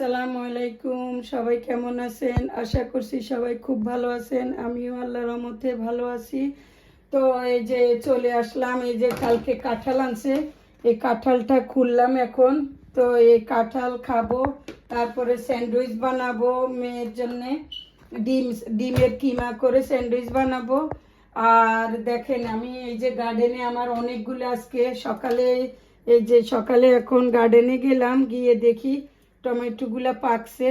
আসসালামু আলাইকুম, সবাই কেমন আছেন? আশা করছি সবাই খুব ভালো আছেন। আমিও আল্লাহর রহমতে ভালো আছি। তো এই যে চলে আসলাম, এই যে কালকে কাঁঠাল আনছে, এই কাঁঠালটা খুললাম এখন। তো এই কাঁঠাল খাব, তারপরে স্যান্ডউইচ বানাবো মেয়ের জন্যে। ডিম, ডিমের কিমা করে স্যান্ডউইচ বানাবো। আর দেখেন, আমি এই যে গার্ডেনে আমার অনেকগুলো আজকে সকালে, এই যে সকালে এখন গার্ডেনে গেলাম, গিয়ে দেখি টমেটোগুলা পাকছে।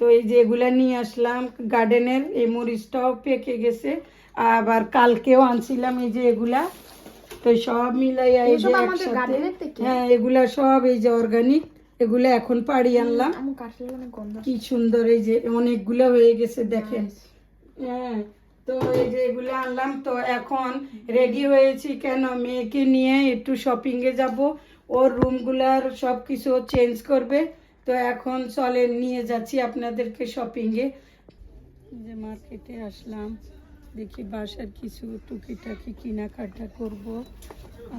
তো এই যে এগুলা নিয়ে আসলাম গার্ডেনের এই মরিচটাও পেকে গেছে। আবার কালকেও আনছিলাম এই যে এগুলা। তো সব মিলাই এই যে একসাথে। হ্যাঁ এগুলা সব এই যে অর্গানিক এগুলা এখন পাড়ি আনলাম। কি সুন্দর এই যে অনেকগুলো হয়ে গেছে দেখেন। হ্যাঁ তো এই যে এগুলো আনলাম। তো এখন রেডি হয়েছি কেন? মেয়েকে নিয়ে একটু শপিং এ যাব। ওর রুমগুলার সব কিছু চেঞ্জ করবে। তো এখন চলে নিয়ে যাচ্ছি আপনাদেরকে শপিং এ। যে মার্কেটে আসলাম দেখি বাসার কিছু টুকিটাকি কেনাকাটা করব।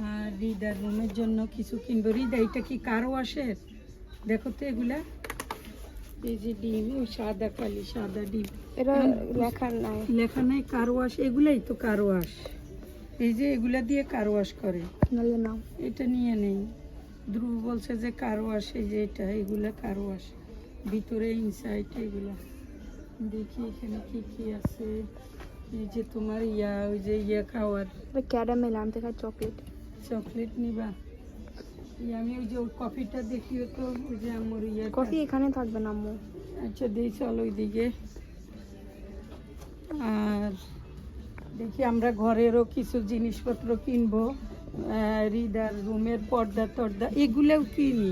আর রিদার রুমের জন্য কিছু কিনবো। রিদা এটা কি কারও আসে দেখো তো এগুলা। এই যে ডিম ওই সাদা কালি সাদা ডিম। নাই। লেখা নাই কারও আস এগুলাই তো কারও আস এই যে এগুলা দিয়ে কারও আস করে। এটা নিয়ে নেই। ধ্রুব বলছে যে কারও আসে যে এটা এগুলা কারও আসে। ভিতরে ইনসাইড এগুলা। দেখি এখানে কি কি আছে। এই যে তোমার ইয়া ওই যে ইয়া খাওয়ার। ক্যারামেল আনতে খাই চকলেট। চকলেট নিবা। আমি ওই যে ওর কফিটা দেখিও তো ওই যে আমার ইয়া কফি এখানে থাকবে না আম্মু। আচ্ছা দিই চলো ওইদিকে। আর দেখি আমরা ঘরেরও কিছু জিনিসপত্র কিনবো। রিদার রুমের পর্দা টর্দা এগুলোও কিনি।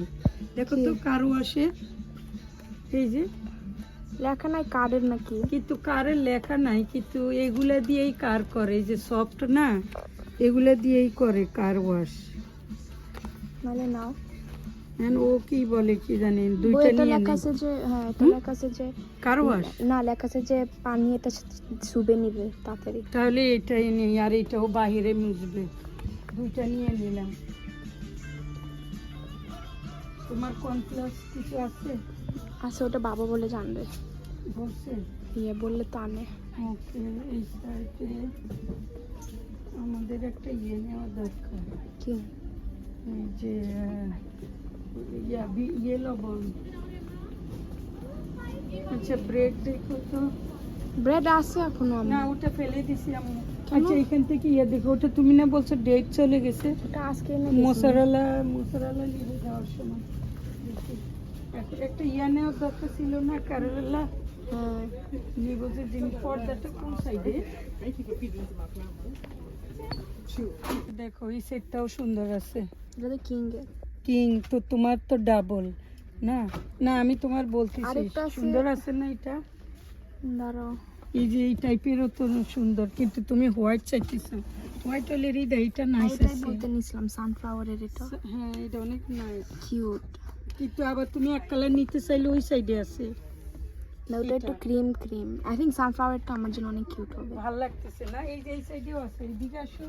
দেখো তো কারও আসে। এই যে লেখা নাই কার্ডের নাকি? কিন্তু কারের লেখা নাই কিন্তু এগুলা দিয়েই কার করে। এই যে সফট না এগুলা দিয়েই করে কার ওয়াশ নাহলে নাও। ও কি বলে কি জানেন দুইটা নিয়ে লেখা আছে যে হ্যাঁ এটা হুম? লেখা আছে যে কার ওয়াশ না লেখা আছে যে পানি এটা শুবে নিবে তাড়াতাড়ি। তাহলে এটাই নেই আর এটাও বাহিরে মুছবে। দুইটা নিয়ে নিলাম। তোমার কোন ক্লাস কিছু আছে? আচ্ছা ওটা বাবা বলে জানবে। বলছে? ইয়ে বললে তো আনে। ওকে এই সাইডে আমাদের একটা ইয়ে নেওয়া দরকার। কি? এই যে ইয়া লবণ। আচ্ছা ব্রেড দেখো তো। ব্রেড আছে এখনও না ওটা ফেলে দিছি আমি? আচ্ছা এখান থেকে ইয়ে দেখো ওটা তুমি না বলছো ডেট চলে গেছে? ওটা আজকে দিয়েছি। মোসারালা মোসারালা নিয়ে যাওয়ার সময়। একটা ইয়া নেওয়ার দরকার ছিল না কারোলা নিয়ে বলছে জিনিস পর্দাটা কোন সাইডে দেখো এই সেটটাও সুন্দর আছে। কিং কিং তো তোমার তো ডাবল না? না আমি তোমার বলতেছি সুন্দর আছে না এটা? দাঁড়াও। এই যে এই টাইপেরও তো সুন্দর কিন্তু তুমি হোয়াইট চাইতেছো। হোয়াইট হলে হৃদয় এটা নাইস আছে। বলতে নিছিলাম সানফ্লাওয়ারের এটা। হ্যাঁ এটা অনেক নাইস কিউট কিন্তু আবার তুমি এক কালার নিতে চাইলে ওই সাইডে আছে। না ওটা একটু ক্রিম ক্রিম আই থিঙ্ক সানফ্লাওয়ারটা আমার জন্য অনেক কিউট হবে। ভালো লাগতেছে না? এই যে এই সাইডেও আছে এইদিকে আসো।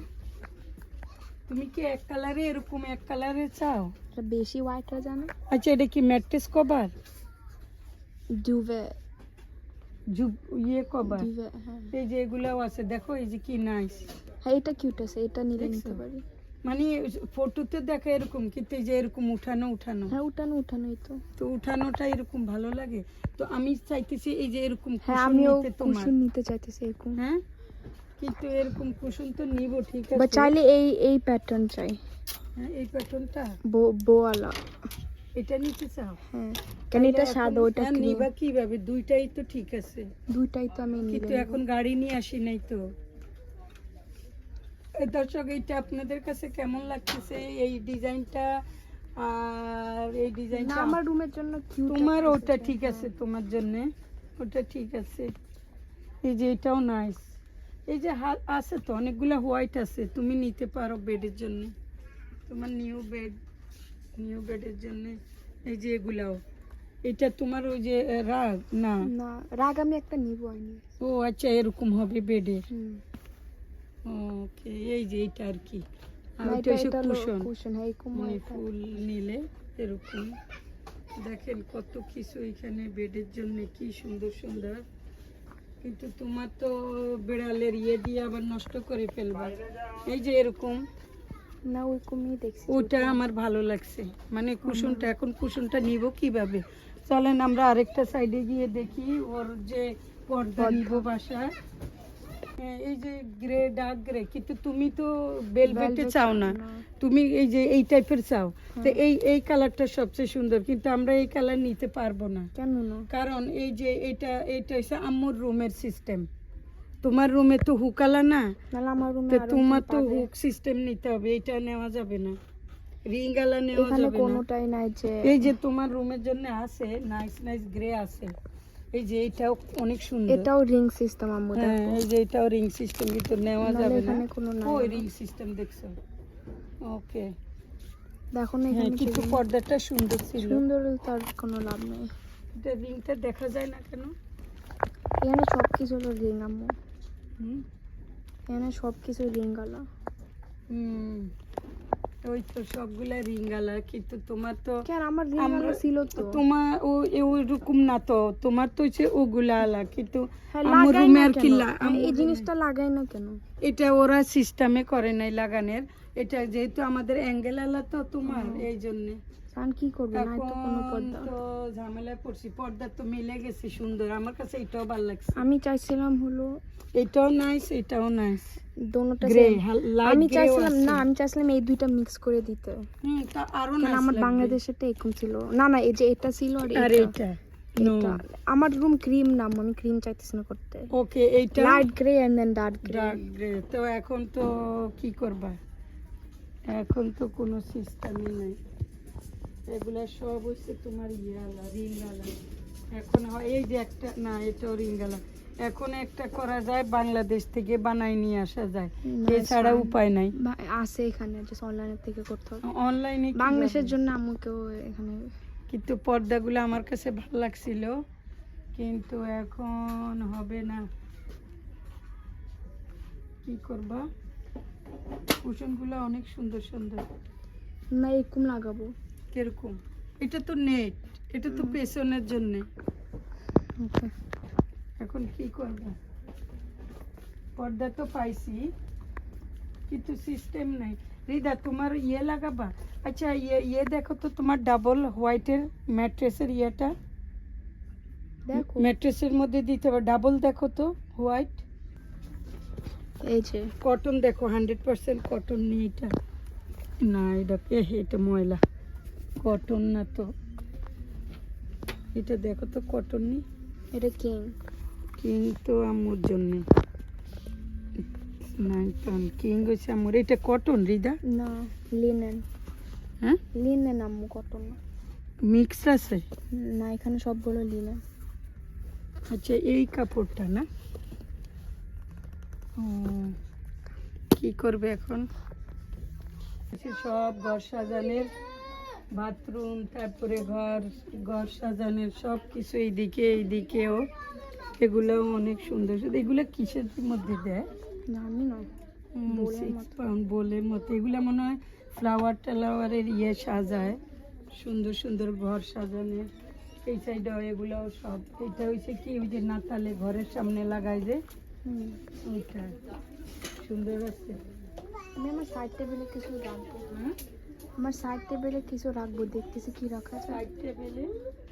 তুমি কি এক কালারে এরকম এক কালারে চাও? এটা বেশি হোয়াইট হয়ে যায় না আচ্ছা এটা কি ম্যাট্রেস কভার? জুব ইয়ে কভার। হ্যাঁ। এই যে এগুলাও আছে দেখো এই যে কি নাইস হ্যাঁ এটা কিউট আছে এটা নিলে নিতে পারি। মানে ফটোতে দেখা এরকম কিন্তু যে এরকম উঠানো উঠানো। হ্যাঁ উঠানো উঠানোই তো। তো উঠানোটা এরকম ভালো লাগে। তো আমি চাইতেছি এই যে এরকম হ্যাঁ আমিও কুশন নিতে চাইতেছি এরকম। হ্যাঁ? কিন্তু এরকম কুশন তো নিব ঠিক বা আছে। চাইলে এই এই প্যাটার্ন চাই। হ্যাঁ এই প্যাটার্নটা বো বোয়ালা। এটা নিতে চাও হ্যাঁ কেন এটা সাদা ওটা হ্যাঁ, নিবা কীভাবে? দুইটাই তো ঠিক আছে। দুইটাই তো আমি কিন্তু এখন গাড়ি নিয়ে আসি নাই তো। দর্শক এইটা আপনাদের কাছে কেমন লাগতেছে? এই ডিজাইনটা আর এই ডিজাইনটা আমার রুমের জন্য কিউট তোমার ওটা ঠিক আছে তোমার জন্য। ওটা ঠিক আছে। এই যে এটাও নাইস এই যে আছে তো অনেকগুলো হোয়াইট আছে তুমি নিতে পারো বেডের জন্য। তোমার নিউ বেড নিউ বেডের জন্য এই যে এগুলাও। এটা তোমার ওই যে রাগ? না। না রাগ আমি একটা নিব আইনি ও আচ্ছা এরকম হবে বেডের ওকে এই যে এইটা আর কি। আর এটা হচ্ছে কুশন কুশন হ্যাঁ মানে ফুল নিলে এরকম। দেখেন কত কিছু এখানে বেডের জন্য কি সুন্দর সুন্দর। কিন্তু তোমার তো বিড়ালের ইয়ে দিয়ে আবার নষ্ট করে ফেলবা। এই যে এরকম। না ওইরকমই দেখছি ওটা আমার ভালো লাগছে। মানে কুশনটা এখন কুশনটা নিব কীভাবে? চলেন আমরা আরেকটা সাইডে গিয়ে দেখি ওর যে পর্দা নিব হ্যাঁ, এই যে গ্রে ডার্ক গ্রে কিন্তু তুমি তো বেলভেটে চাও না। তুমি এই যে এই টাইপের চাও। তো হ্যাঁ। এই এই কালারটা সবচেয়ে সুন্দর কিন্তু আমরা এই কালার নিতে পারব না। কেন না? কারণ এই যে এটা এটা হচ্ছে আম্মুর রুমের সিস্টেম তোমার রুমে তো হুকালা না? আমার রুমে তোমার তো হুক সিস্টেম নিতে হবে এটা নেওয়া যাবে না। রিঙ্গালা নেওয়া যাবে কোনোটাই নাই যে এই যে তোমার রুমের জন্য আছে নাইস নাইস গ্রে আছে। এই যে এটাও অনেক সুন্দর। এটাও রিং সিস্টেম আম্মু হ্যাঁ এই যে এটাও রিং সিস্টেম কিন্তু নেওয়া যাবে না। ওই রিং সিস্টেম দেখছ? ওকে দেখো না হ্যাঁ এখানে কিন্তু পর্দাটা সুন্দর ছিল। সুন্দর তার কোনো লাভ নেই। এটা রিংটা দেখা যায় না কেন? এখানে সব কিছু হলো রিং আম্মু। এখানে সব কিছু রিং গালা হুম। ওই তো সবগুলা রিঙ্গালা কিন্তু তোমার তো আমার রিং আমরা- গালা ছিল তো? তোমার ও না তো তোমার তো হচ্ছে ওগুলা আলা কিন্তু হ্যাঁ, আমার রুমে আর কি হ্যাঁ, এই জিনিসটা লাগাই না কেন? এটা ওরা সিস্টেমে করে নাই লাগানের এটা যেহেতু আমাদের অ্যাঙ্গেল আলা তো তোমার এই জন্য। কারণ কি করবে? না তো কোনো পর্দা। তো ঝামেলায় পড়ছি পর্দা তো মিলে গেছে সুন্দর আমার কাছে এটাও ভালো লাগছে। আমি চাইছিলাম হলো এটাও নাইস এটাও নাইস দোনোটা। আমি চাইছিলাম না আমি চাইছিলাম এই দুইটা মিক্স করে দিতে। হুম তা আরও nice আমার লাগবে। বাংলাদেশেরটা এরকম ছিল। না না এই যে এটা ছিল আর এটা। আমার রুম ক্রিম নাম আমি ক্রিম চাইতেছি না করতে। ওকে এইটা? Light grey and then dark grey dark grey তো এখন তো কি করবা? এখন তো কোনো সিস্টেমই নাই। এগুলা সব হচ্ছে তোমার ইয়ালা রিঙ্গালা এখন হয় এই যে একটা না এটাও রিঙ্গালা এখন একটা করা যায় বাংলাদেশ থেকে বানাই নিয়ে আসা যায়। এছাড়া উপায় নাই। আছে এখানে জাস্ট অনলাইনের থেকে করতে হবে। অনলাইনে বাংলাদেশের জন্য আমাকেও এখানে কিন্তু পর্দাগুলো আমার কাছে ভালো লাগছিল কিন্তু এখন হবে না। কি করবা? কুশনগুলো অনেক সুন্দর সুন্দর। না এরকম লাগাবো। কীরকম? এটা তো নেট এটা তো পেছনের জন্য। এখন কি করবা? পর্দা তো পাইছি কিন্তু সিস্টেম নাই। রিদা তোমার ইয়ে লাগাবা? আচ্ছা ইয়ে ইয়ে দেখো তো তোমার ডাবল হোয়াইটের ম্যাট্রেসের ইয়েটা। দেখো। ম্যাট্রেসের মধ্যে দিতে হবে। ডাবল দেখো তো হোয়াইট এই যে। কটন দেখো হান্ড্রেড পার্সেন্ট কটন নেই এটা। না এটা এটা ময়লা। কটন না তো। এটা দেখো তো কটন নি এটা কিং। কিং তো আম্মুর জন্য। পাউন্ড কিং হয়েছে আম্মুর এটা কটন রিদা? না লিনেন হ্যাঁ? লিনেন আম্মু কটন না। মিক্স আছে? না এখানে সবগুলো লিনেন আচ্ছা এই কাপড়টা না? কি করবে এখন? আচ্ছা, সব ঘর সাজানোর বাথরুম তারপরে ঘর ঘর সাজানোর সব কিছু এইদিকে এইদিকেও। এগুলোও অনেক সুন্দর। সুন্দর এগুলো কিসের মধ্যে দেয়? না আমি না বোলের সিক্স মতো। পাউন্ড বোলের মতো। এগুলো মনে হয় ফ্লাওয়ার টালাওয়ারের ইয়ে সাজায়। সুন্দর সুন্দর ঘর সাজানোর। এই সাইডে এগুলো সব। এটা হয়েছে কি ওই যে নাতালে ঘরের সামনে লাগায় যে। ওইটা। সুন্দর আছে। আমি আমার সাইড টেবিলে কিছু রাখব হ্যাঁ আমার সাইড টেবিলে কিছু রাখব দেখতেছি কি রাখা যায়। সাইড টেবিলে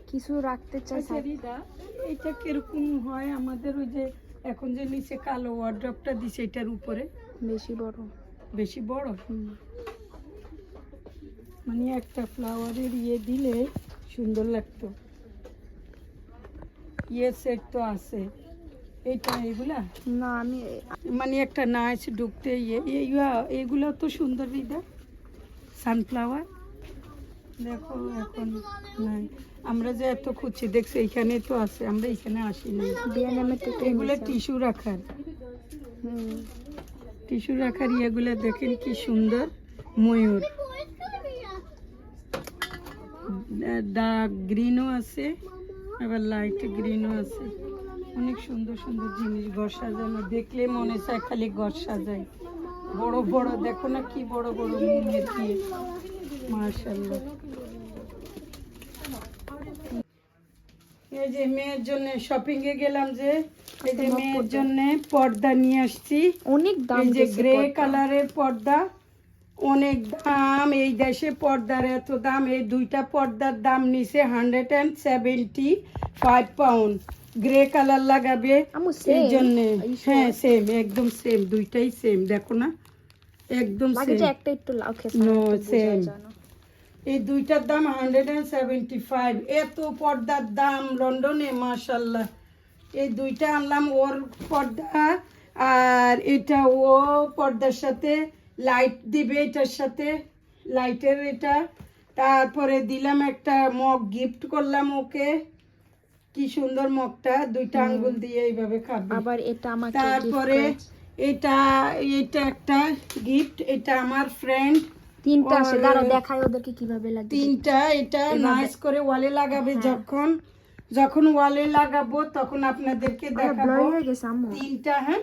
কিছু রাখতে চাই আচ্ছা side- রিদা এটা কীরকম হয়? আমাদের ওই যে এখন যে নিচে কালো ওয়ার্ড্রপটা দিছে এটার উপরে? বেশি বড়। বেশি বড়। মানে একটা ফ্লাওয়ারের ইয়ে দিলে সুন্দর লাগতো। ইয়ে সেট তো আছে। এইটা এগুলা? না আমি মানে একটা নাচ ঢুকতে ইয়ে এই- এগুলো তো সুন্দর হৃদয় সানফ্লাওয়ার দেখো এখন নাই। আমরা যে এত খুঁজছি দেখছি এখানে তো আছে আমরা এখানে আসি না এগুলো টিস্যু রাখার। টিস্যু রাখার ইয়েগুলো দেখেন কি সুন্দর ময়ূর। ডার্ক গ্রিনও আছে আবার লাইট গ্রিনও আছে। অনেক সুন্দর সুন্দর জিনিস ঘর সাজানো দেখলে মনে চায় খালি ঘর সাজাই। বড় বড় দেখো না কি বড় বড় দিয়ে মার্শাল্লাহ এই যে মেয়ের জন্য শপিং এ গেলাম যে এই যে মেয়ের। জন্য পর্দা নিয়ে আসছি অনেক দাম এই যে গ্রে। কালারের পর্দা অনেক দাম এই দেশে পর্দার এত দাম এই দুইটা পর্দার দাম নিছে hundred and seventy five pound grey colour লাগাবে এই জন্য? হ্যাঁ সেম একদম সেম দুইটাই সেম দেখো না? একদম সেম একটা একটু লাউ না। এই দুইটার দাম হান্ড্রেড অ্যান্ড সেভেন্টি ফাইভ এত পর্দার দাম লন্ডনে মাশাল্লাহ এই দুইটা আনলাম ওর পর্দা আর এটা ও পর্দার সাথে লাইট দিবে এটার সাথে লাইটের এটা। তারপরে দিলাম একটা মগ গিফট করলাম ওকে। কি সুন্দর মগটা দুইটা আঙ্গুল দিয়ে এইভাবে খাবে। আবার এটা আমাকে তারপরে এটা এটা একটা গিফট এটা আমার ফ্রেন্ড তিনটা আছে ওর- দাঁড়া দেখাই ওদেরকে কীভাবে লাগে। তিনটা এটা নাইস করে ওয়ালে লাগাবে হ্যাঁ। যখন। যখন ওয়ালে লাগাবো তখন আপনাদেরকে দেখাবো। হয়ে গেছে আম্মু। তিনটা হ্যাঁ?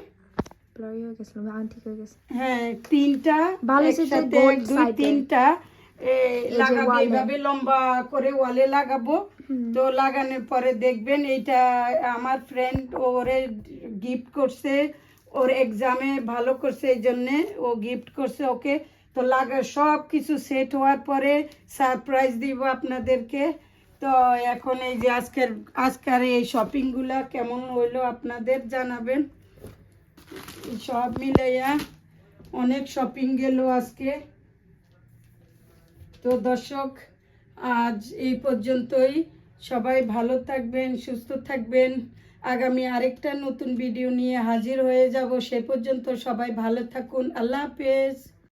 হয়ে হয়ে হ্যাঁ তিনটা ভালো তিনটা। লাগাবো এইভাবে লম্বা করে ওয়ালে লাগাবো। তো লাগানোর পরে দেখবেন এইটা আমার ফ্রেন্ড ওরে গিফট করছে। ওর এক্সামে ভালো করছে এই জন্যে ও গিফট করছে ওকে। তো লাগা সব কিছু সেট হওয়ার পরে সারপ্রাইজ দিব আপনাদেরকে। তো এখন এই যে আজকের আজকের এই শপিংগুলা কেমন হইল আপনাদের জানাবেন। সব মিলাইয়া অনেক শপিং গেল আজকে। তো দর্শক, আজ এই পর্যন্তই। সবাই ভালো থাকবেন, সুস্থ থাকবেন। আগামী আরেকটা নতুন ভিডিও নিয়ে হাজির হয়ে যাব। সে পর্যন্ত সবাই ভালো থাকুন। আল্লাহ হাফেজ।